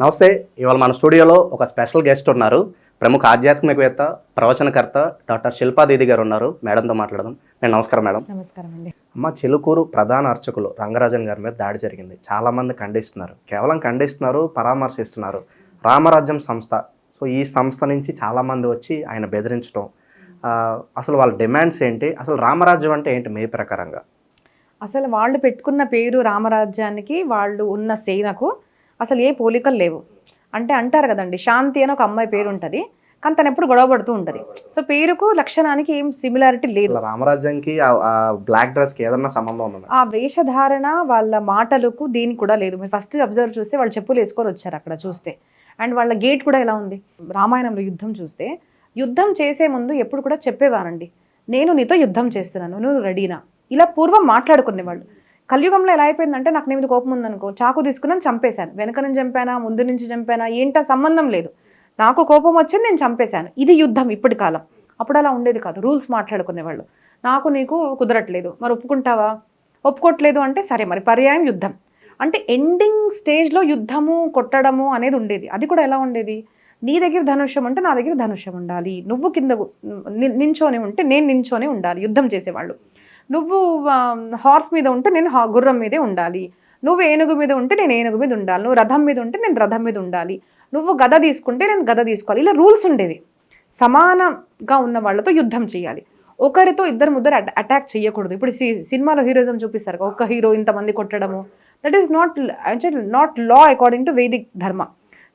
నమస్తే ఇవాళ మన స్టూడియోలో ఒక స్పెషల్ గెస్ట్ ఉన్నారు. ప్రముఖ ఆధ్యాత్మికవేత్త ప్రవచనకర్త డాక్టర్ శిల్పా దీది గారు ఉన్నారు. మేడంతో మాట్లాడదాం. నేను నమస్కారం మేడం. నమస్కారం అండి. అమ్మ చిలుకూరు ప్రధాన అర్చకులు రంగరాజన్ గారి మీద దాడి జరిగింది. చాలా మంది ఖండిస్తున్నారు. కేవలం ఖండిస్తున్నారు పరామర్శిస్తున్నారు. రామరాజ్యం సంస్థ. సో ఈ సంస్థ నుంచి చాలా మంది వచ్చి ఆయన బెదిరించడం అసలు వాళ్ళ డిమాండ్స్ ఏంటి? అసలు రామరాజ్యం అంటే ఏంటి మీ ప్రకారంగా? అసలు వాళ్ళు పెట్టుకున్న పేరు రామరాజ్యానికి వాళ్ళు ఉన్న సేనకు అసలు ఏ పోలికలు లేవు. అంటే అంటారు కదండి శాంతి అని ఒక అమ్మాయి పేరు ఉంటుంది కానీ తను ఎప్పుడు గొడవ పడుతూ ఉంటుంది. సో పేరుకు లక్షణానికి ఏం సిమిలారిటీ లేదు. ఆ బ్లాక్ డ్రెస్కి ఏదన్నా సంబంధం ఉందా ఆ వేషధారణ వాళ్ళ మాటలకు దీనికి కూడా లేదు. మీరు ఫస్ట్ అబ్జర్వ్ చూస్తే వాళ్ళు చెప్పులు వేసుకొని వచ్చారు అక్కడ చూస్తే. అండ్ వాళ్ళ గేట్ కూడా ఎలా ఉంది? రామాయణంలో యుద్ధం చూస్తే యుద్ధం చేసే ముందు ఎప్పుడు కూడా చెప్పేవారండి. నేను నీతో యుద్ధం చేస్తున్నాను. నువ్వు రెడీనా ఇలా పూర్వం మాట్లాడుకునేవాళ్ళు. కలియుగంలో ఎలా అయిపోయిందంటే నాకు నీ మీద కోపం ఉందనుకో చాకు తీసుకున్నాను చంపేశాను. వెనక నుంచి చంపానా ముందు నుంచి చంపానా ఏంటో సంబంధం లేదు. నాకు కోపం వచ్చింది నేను చంపేశాను. ఇది యుద్ధం ఇప్పటి కాలం. అప్పుడు అలా ఉండేది కాదు. రూల్స్ మాట్లాడుకునేవాళ్ళు. నాకు నీకు కుదరట్లేదు. మరి ఒప్పుకుంటావా? ఒప్పుకోవట్లేదు అంటే సరే మరి పర్యాయం యుద్ధం. అంటే ఎండింగ్ స్టేజ్లో యుద్ధము కొట్టడము అనేది ఉండేది. అది కూడా ఎలా ఉండేది? నీ దగ్గర ధనుష్యం ఉంటే నా దగ్గర ధనుష్యం ఉండాలి. నువ్వు కింద నించోనే నించోని ఉంటే నేను నించోనే ఉండాలి. యుద్ధం చేసేవాళ్ళు. నువ్వు హార్స్ మీద ఉంటే నేను హా- గుర్రం మీదే ఉండాలి. నువ్వు ఏనుగు మీద ఉంటే నేను ఏనుగు మీద ఉండాలి. నువ్వు రథం మీద ఉంటే నేను రథం మీద ఉండాలి. నువ్వు గద తీసుకుంటే నేను గద తీసుకోవాలి. ఇలా రూల్స్ ఉండేవి. సమానంగా ఉన్న వాళ్ళతో యుద్ధం చేయాలి. ఒకరితో ఇద్దరు ముద్దరు అటాక్ చేయకూడదు. ఇప్పుడు సి- సినిమాలో హీరోయిజం చూపిస్తారు. ఒక హీరో ఇంతమంది కొట్టడము. That is not not law according to Vedic dharma.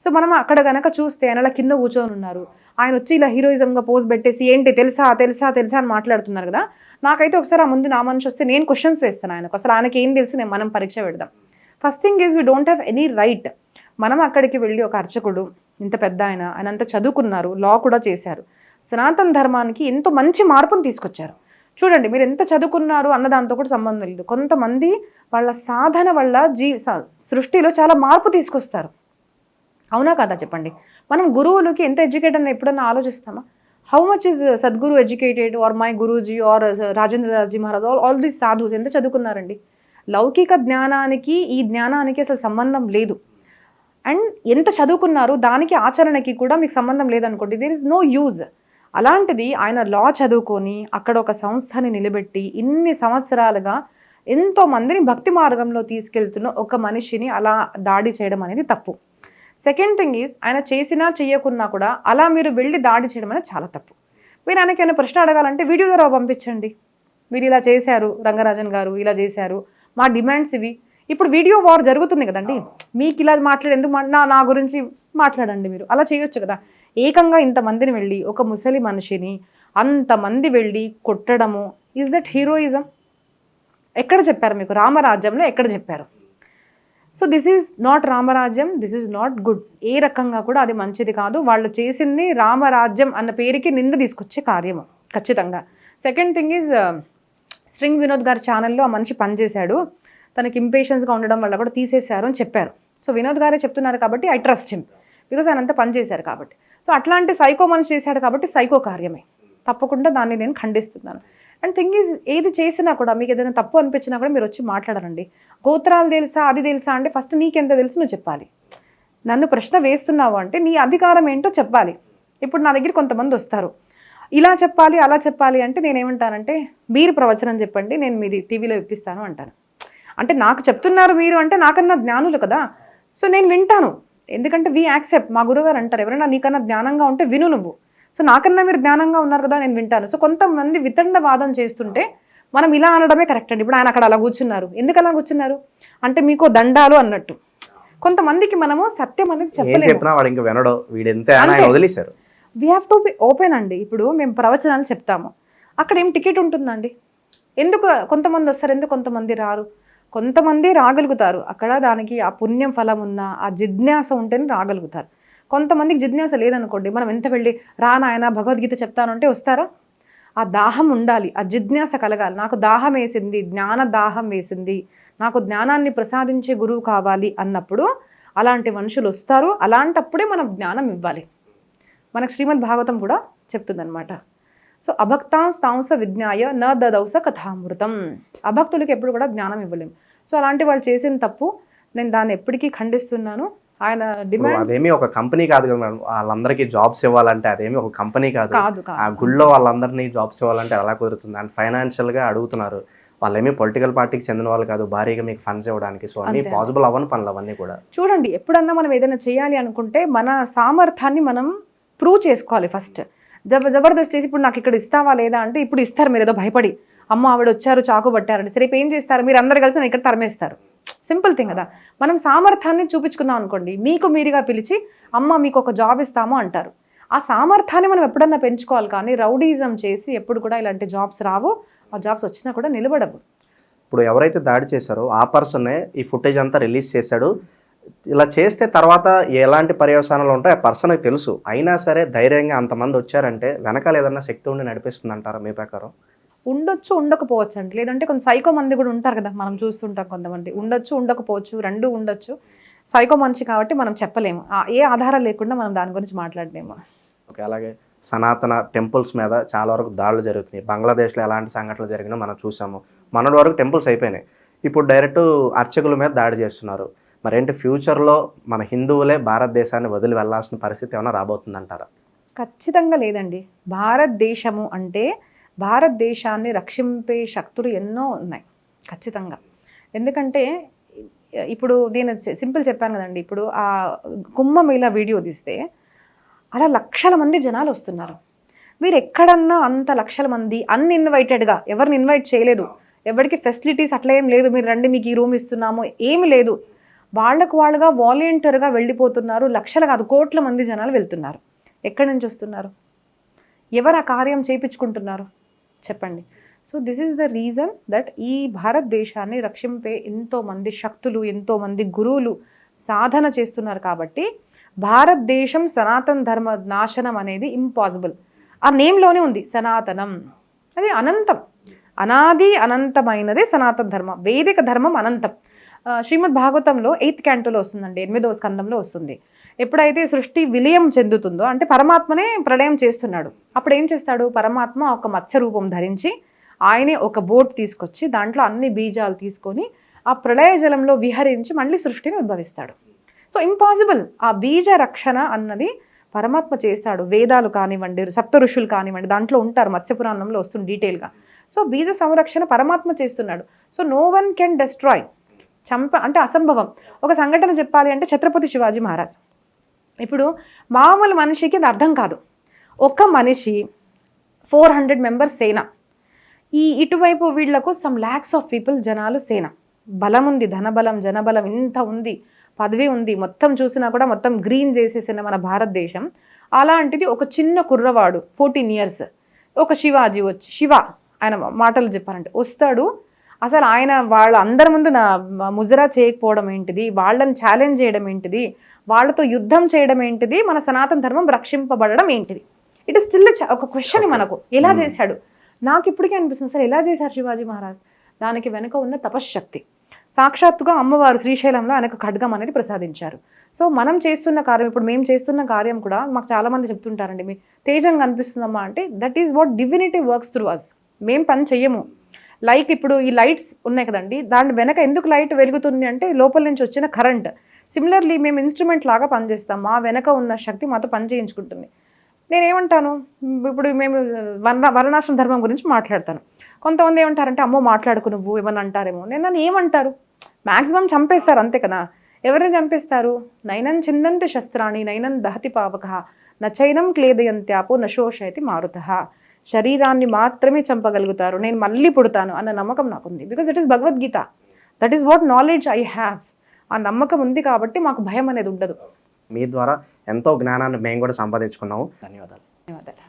So మనం అక్కడ కనుక చూస్తే ఆయన అలా కింద కూర్చొని ఉన్నారు. ఆయన వచ్చి ఇలా హీరోయిజంగా పోజ్ పెట్టేసి ఏంటి తెలుసా తెలుసా తెలుసా అని మాట్లాడుతున్నారు కదా. నాకైతే ఒకసారి ఆ ముందు నా మనిషి వస్తే నేను క్వశ్చన్స్ వేస్తాను ఆయనకు. అసలు ఆయనకి ఏం తెలుసు? నేను మనం పరీక్ష పెడదాం. First thing is we don't have any right మనం అక్కడికి వెళ్ళి ఒక అర్చకుడు ఇంత పెద్ద ఆయన ఆయన అంత చదువుకున్నారు లా కూడా చేశారు. సనాతన ధర్మానికి ఎంతో మంచి మార్పును తీసుకొచ్చారు. చూడండి మీరు ఎంత చదువుకున్నారు అన్న దాంతో కూడా సంబంధం లేదు. కొంతమంది వాళ్ళ సాధన వల్ల జీ సృష్టిలో చాలా మార్పు తీసుకొస్తారు. అవునా కదా చెప్పండి? మనం గురువులకి ఎంత ఎడ్యుకేట్ అని ఎప్పుడన్నా ఆలోచిస్తామా? How much is Sadhguru educated or my Guruji or Rajendra Raji Maharaj all all these sadhus ఎంత చదువుకున్నారండి? లౌకిక జ్ఞానానికి ఈ జ్ఞానానికి అసలు సంబంధం లేదు. అండ్ ఎంత చదువుకున్నారు దానికి ఆచరణకి కూడా మీకు సంబంధం లేదనుకోండి దేర్ ఇస్ నో యూజ్ అలాంటిది ఆయన లా చదువుకొని అక్కడ ఒక సంస్థని నిలబెట్టి ఇన్ని సంవత్సరాలుగా ఎంతో మందిని భక్తి మార్గంలో తీసుకెళ్తున్న ఒక మనిషిని అలా దాడి చేయడం అనేది తప్పు. సెకండ్ థింగ్ ఈజ్ ఆయన చేసినా చేయకున్నా కూడా అలా మీరు వెళ్ళి దాడి చేయడం అనేది చాలా తప్పు. మీరు ఆయనకైనా ఏమైనా ప్రశ్న అడగాలంటే వీడియో ద్వారా పంపించండి. మీరు ఇలా చేశారు రంగరాజన్ గారు ఇలా చేశారు మా డిమాండ్స్ ఇవి. ఇప్పుడు వీడియో వార్ జరుగుతుంది కదండి. మీకు ఇలా మాట్లాడే ఎందుకు నా నా గురించి మాట్లాడండి మీరు. అలా చేయొచ్చు కదా. ఏకంగా ఇంతమందిని వెళ్ళి ఒక ముసలి మనిషిని అంతమంది వెళ్ళి కొట్టడము ఇస్ దట్ హీరోయిజం ఎక్కడ చెప్పారు మీకు? రామరాజ్యంలో ఎక్కడ చెప్పారు? So this is not Ramarajyam this is not good. ఏ రకంగా కూడా అది మంచిది కాదు. వాళ్ళు చేసింది రామరాజ్యం అన్న పేరుకి నింద తీసుకొచ్చే కార్యము ఖచ్చితంగా. Second thing is string Vinod గారి ఛానల్లో ఆ మనిషి పనిచేశాడు. తనకి ఇంపేషన్స్గా ఉండడం వల్ల కూడా తీసేశారు అని చెప్పారు. సో వినోద్ గారే చెప్తున్నారు కాబట్టి ఐ ట్రస్ట్ హిమ్ బికాస్ ఆయన అంతా పనిచేశారు కాబట్టి. సో అట్లాంటి సైకో మనిషి చేశాడు కాబట్టి సైకో కార్యమే. తప్పకుండా దాన్ని నేను ఖండిస్తున్నాను. అండ్ థింగ్ ఈజ్ ఏది చేసినా కూడా మీకు ఏదైనా తప్పు అనిపించినా కూడా మీరు వచ్చి మాట్లాడాలండి గోత్రాలు తెలుసా అది తెలుసా అంటే ఫస్ట్ నీకెంత తెలుసు నువ్వు చెప్పాలి. నన్ను ప్రశ్న వేస్తున్నావు అంటే నీ అధికారం ఏంటో చెప్పాలి. ఇప్పుడు నా దగ్గర కొంతమంది వస్తారు. ఇలా చెప్పాలి అలా చెప్పాలి అంటే నేనేమంటానంటే మీరు ప్రవచనం చెప్పండి నేను మీది టీవీలో ఇప్పిస్తాను అంటాను. అంటే నాకు చెప్తున్నారు మీరు అంటే నాకన్నా జ్ఞానులు కదా. సో నేను వింటాను. ఎందుకంటే వి యాక్సెప్ట్ మా గురుగారు అంటారు ఎవరైనా నీకన్నా జ్ఞానంగా ఉంటే విను నువ్వు. సో నాకన్నా మీరు జ్ఞానంగా ఉన్నారు కదా నేను వింటాను. సో కొంతమంది వితండ వాదం చేస్తుంటే మనం ఇలా అనడమే కరెక్ట్ అండి. ఇప్పుడు ఆయన అక్కడ అలా కూర్చున్నారు. ఎందుకు అలా కూర్చున్నారు? అంటే మీకు దండాలు అన్నట్టు. కొంతమందికి మనము సత్యం అనేది చెప్పలేము. వదిలేశారు. We have to be open అండి. ఇప్పుడు మేము ప్రవచనాలు చెప్తాము. అక్కడ ఏం టికెట్ ఉంటుందండి? ఎందుకు కొంతమంది వస్తారు? ఎందుకు కొంతమంది రారు? కొంతమంది రాగలుగుతారు. అక్కడ దానికి ఆ పుణ్యం ఫలం ఉన్న ఆ జిజ్ఞాస ఉంటేనే రాగలుగుతారు. కొంతమందికి జిజ్ఞాస లేదనుకోండి మనం ఎంత వెళ్ళి రా నాయన భగవద్గీత చెప్తానంటే వస్తారా? ఆ దాహం ఉండాలి ఆ జిజ్ఞాస కలగాలి. నాకు దాహం వేసింది జ్ఞాన దాహం వేసింది నాకు జ్ఞానాన్ని ప్రసాదించే గురువు కావాలి అన్నప్పుడు అలాంటి మనుషులు వస్తారు. అలాంటప్పుడే మనం జ్ఞానం ఇవ్వాలి. మనకు శ్రీమద్ భాగవతం కూడా చెప్తుందన్నమాట. సో అభక్తాంస్తాంస విజ్ఞాయ న దదౌస కథామృతం. అభక్తులకి ఎప్పుడు కూడా జ్ఞానం ఇవ్వలేము సో అలాంటి వాళ్ళు చేసిన తప్పు నేను దాన్ని ఎప్పటికీ ఖండిస్తున్నాను. ఆయన డిమాండ్ అదేమి ఒక కంపెనీ కాదు కదా మేడం వాళ్ళందరికీ జాబ్స్ ఇవ్వాలంటే అదేమి ఒక కంపెనీ కాదు. ఆ గుళ్ళో వాళ్ళందరినీ జాబ్స్ ఇవ్వాలంటే ఎలా కుదురుతుంది. అండ్ ఫైనాన్షియల్గా అడుగుతున్నారు. వాళ్ళేమి పొలిటికల్ పార్టీకి చెందిన వాళ్ళు కాదు భారీగా మీకు ఫండ్స్ ఇవ్వడానికి. సో అన్ని. పాసిబుల్ అవ్వని పనులు అవన్నీ కూడా. చూడండి ఎప్పుడన్నా మనం ఏదైనా చేయాలి అనుకుంటే మన సామర్థ్యాన్ని మనం ప్రూవ్ చేసుకోవాలి ఫస్ట్ జబ జబర్దస్త్ చేసి ఇప్పుడు నాకు ఇక్కడ ఇస్తావా లేదా? అంటే ఇప్పుడు ఇస్తారు మీరు ఏదో భయపడి. అమ్మ ఆవిడ వచ్చారు చాకు పట్టారండి సరే ఇప్పుడు ఏం చేస్తారు? మీరు అందరు కలిసి నన్ను ఇక్కడ తరిమేస్తారు. సింపుల్ థింగ్ కదా. మనం సామర్థ్యాన్ని చూపించుకుందాం అనుకోండి. మీకు మీరుగా పిలిచి అమ్మ మీకు ఒక జాబ్ ఇస్తాము అంటారు. ఆ సామర్థ్యాన్ని మనం ఎప్పుడన్నా పెంచుకోవాలి కానీ రౌడీజం చేసి ఎప్పుడు కూడా ఇలాంటి జాబ్స్ రావు. ఆ జాబ్స్ వచ్చినా కూడా నిలబడవు. ఇప్పుడు ఎవరైతే దాడి చేశారో ఆ పర్సనే ఈ ఫుటేజ్ అంతా రిలీజ్ చేశాడు. ఇలా చేస్తే తర్వాత ఎలాంటి పర్యవసానాలు ఉంటాయో ఆ పర్సన్కి తెలుసు. అయినా సరే ధైర్యంగా అంతమంది వచ్చారంటే వెనకాల ఏదన్నా శక్తి ఉండి నడిపిస్తుంది అంటారా మీ ప్రకారం? ఉండొచ్చు ఉండకపోవచ్చు అండి. లేదంటే కొంత సైకో మంది కూడా ఉంటారు కదా మనం చూస్తుంటాం కొంతమంది. ఉండొచ్చు ఉండకపోవచ్చు రెండు ఉండొచ్చు. సైకో మనిషి కాబట్టి మనం చెప్పలేము. ఏ ఆధారం లేకుండా మనం దాని గురించి మాట్లాడలేము. ఓకే అలాగే సనాతన టెంపుల్స్ మీద చాలా వరకు దాడులు జరుగుతున్నాయి. బంగ్లాదేశ్లో ఎలాంటి సంఘటనలు జరిగినా మనం చూసాము. మొన్నటి వరకు టెంపుల్స్ అయిపోయినాయి. ఇప్పుడు డైరెక్ట్ అర్చకుల మీద దాడి చేస్తున్నారు. మరేంటి ఫ్యూచర్లో మన హిందువులే భారతదేశాన్ని వదిలి వెళ్ళాల్సిన పరిస్థితి ఏమైనా రాబోతుందంటారా? ఖచ్చితంగా లేదండి. భారతదేశము అంటే భారతదేశాన్ని రక్షింపే శక్తులు ఎన్నో ఉన్నాయి ఖచ్చితంగా. ఎందుకంటే ఇప్పుడు నేను సింపుల్ చెప్పాను కదండి ఇప్పుడు ఆ కుంభమేళ వీడియో తీస్తే అలా లక్షల మంది జనాలు వస్తున్నారు. మీరు ఎక్కడన్నా అంత లక్షల మంది అన్ఇన్వైటెడ్గా ఎవరిని ఇన్వైట్ చేయలేదు. ఎవరికి ఫెసిలిటీస్ అట్లా ఏం లేదు మీరు రండి మీకు ఈ రూమ్ ఇస్తున్నాము ఏమి లేదు. వాళ్ళకు వాళ్ళుగా వాలంటీర్గా వెళ్ళిపోతున్నారు లక్షల కాదు కోట్ల మంది జనాలు వెళ్తున్నారు. ఎక్కడి నుంచి వస్తున్నారు? ఎవరు ఆ కార్యం చేయించుకుంటున్నారు చెప్పండి. So this is the reason that ఈ భారతదేశాన్ని రక్షింపే ఎంతోమంది శక్తులు ఎంతోమంది గురువులు సాధన చేస్తున్నారు కాబట్టి భారతదేశం సనాతన ధర్మ నాశనం అనేది ఇంపాసిబుల్ ఆ నేమ్లోనే ఉంది సనాతనం. అది అనంతం. అనాది అనంతమైనదే సనాతన ధర్మం. వేదిక ధర్మం అనంతం. శ్రీమద్ భాగవతంలో ఎయిత్ క్యాంటోలో వస్తుందండి ఎనిమిదవ స్కందంలో వస్తుంది. ఎప్పుడైతే సృష్టి విలయం చెందుతుందో అంటే పరమాత్మనే ప్రళయం చేస్తున్నాడు. అప్పుడు ఏం చేస్తాడు? పరమాత్మ ఒక మత్స్య రూపం ధరించి ఆయనే ఒక బోట్ తీసుకొచ్చి దాంట్లో అన్ని బీజాలు తీసుకొని ఆ ప్రళయ జలంలో విహరించి మళ్ళీ సృష్టిని ఉద్భవిస్తాడు. So impossible. ఆ బీజ రక్షణ అన్నది పరమాత్మ చేస్తాడు. వేదాలు కానివ్వండి సప్త ఋషులు కానివ్వండి దాంట్లో ఉంటారు. మత్స్యపురాణంలో వస్తుంది డీటెయిల్గా. సో బీజ సంరక్షణ పరమాత్మ చేస్తున్నాడు. So no one can destroy. చంప అంటే అసంభవం. ఒక సంఘటన చెప్పాలి అంటే ఛత్రపతి శివాజీ మహారాజ్. ఇప్పుడు మామూలు మనిషికి అది అర్థం కాదు. ఒక మనిషి ఫోర్ హండ్రెడ్ మెంబర్స్ సేన. ఈ ఇటువైపు వీళ్ళకు సమ్ ల్యాక్స్ ఆఫ్ పీపుల్ జనాలు సేన. బలం ఉంది ధనబలం జనబలం ఇంత ఉంది పదవి ఉంది మొత్తం చూసినా కూడా మొత్తం గ్రీన్ చేసేసిన మన భారతదేశం. అలాంటిది ఒక చిన్న కుర్రవాడు ఫోర్టీన్ ఇయర్స్ ఒక శివాజీ వచ్చి శివ ఆయన మాటలు చెప్పారంటే వస్తాడు అసలు ఆయన వాళ్ళ అందరి ముందు నా ముజరా చేయకపోవడం ఏంటిది? వాళ్ళని ఛాలెంజ్ చేయడం ఏంటిది? వాళ్ళతో యుద్ధం చేయడం ఏంటిది? మన సనాతన ధర్మం రక్షింపబడడం ఏంటిది? ఇట్ ఇస్ స్టిల్ ఒక క్వశ్చన్ మనకు. ఎలా చేశాడు? నాకు ఇప్పటికీ అనిపిస్తుంది సార్ ఎలా చేశారు శివాజీ మహారాజ్? దానికి వెనుక ఉన్న తపశ్శక్తి. సాక్షాత్తుగా అమ్మవారు శ్రీశైలంలో ఆయనకు ఖడ్గం అనేది ప్రసాదించారు. సో మనం చేస్తున్న కార్యం ఇప్పుడు మేము చేస్తున్న కార్యం కూడా మాకు చాలా మంది చెప్తుంటారండి మీ తేజంగా అనిపిస్తుందమ్మా అంటే that is what divinity works through us మేము పని చెయ్యము. లైక్ ఇప్పుడు ఈ లైట్స్ ఉన్నాయి కదండి దాని వెనక ఎందుకు లైట్ వెలుగుతుంది అంటే లోపల నుంచి వచ్చిన కరెంట్. సిమిలర్లీ మేము ఇన్స్ట్రుమెంట్ లాగా పనిచేస్తాం. మా వెనక ఉన్న శక్తి మాతో పని చేయించుకుంటుంది నేనేమంటాను? ఇప్పుడు మేము వర్ణ వర్ణాశ్రమ ధర్మం గురించి మాట్లాడతాను. కొంతమంది ఏమంటారంటే అమ్మో మాట్లాడుకు నువ్వు ఏమన్నా అంటారేమో. నేను నన్ను ఏమంటారు? మ్యాక్సిమం చంపేస్తారు అంతే కదా. ఎవరిని చంపేస్తారు? నైనం చిందంతి శస్త్రాణి నైనం దహతి పావక నచైనం క్లేదయంత్యాపో నశోషయతి మారుత. శరీరాన్ని మాత్రమే చంపగలుగుతారు. నేను మళ్ళీ పుడతాను అన్న నమ్మకం నాకుంది. Because it is Bhagavad Gita that is what knowledge I have ఆ నమ్మకం ఉంది కాబట్టి మాకు భయం అనేది ఉండదు. మీ ద్వారా ఎంతో జ్ఞానాన్ని మేము కూడా సంపాదించుకున్నాము. ధన్యవాదాలు. ధన్యవాదాలు.